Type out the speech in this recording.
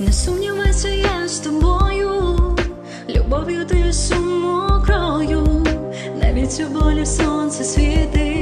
Не сумнівайся, я з тобою, любов'ю ти сумокрою, навіть у болі сонце світить.